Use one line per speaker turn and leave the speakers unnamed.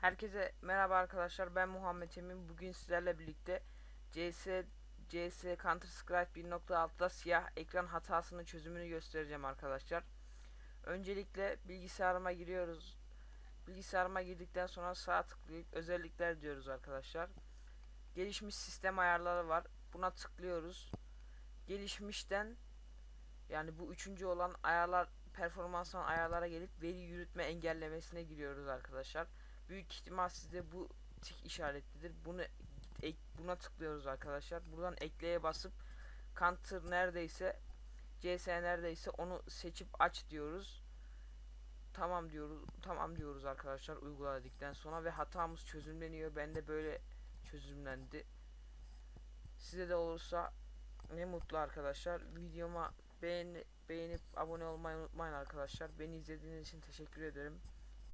Herkese merhaba arkadaşlar ben Muhammed Emin bugün sizlerle birlikte CS CS Counter Strike 1.6'da siyah ekran hatasının çözümünü göstereceğim arkadaşlar. Öncelikle bilgisayarıma giriyoruz. Bilgisayarıma girdikten sonra sağ tıklayıp özellikler diyoruz arkadaşlar. Gelişmiş sistem ayarları var. Buna tıklıyoruz. Gelişmişten yani bu üçüncü olan ayarlar performanstan ayarlara gelip veri yürütme engellemesine giriyoruz arkadaşlar büyük ihtimal sizde bu tik işaretlidir. Bunu ek, buna tıklıyoruz arkadaşlar. Buradan ekleye basıp counter neredeyse CS neredeyse onu seçip aç diyoruz. Tamam diyoruz. Tamam diyoruz arkadaşlar uyguladıktan sonra ve hatamız çözümleniyor. Bende böyle çözümlendi. Size de olursa ne mutlu arkadaşlar. Videoma beğeni, beğenip abone olmayı unutmayın arkadaşlar. Beni izlediğiniz için teşekkür ederim.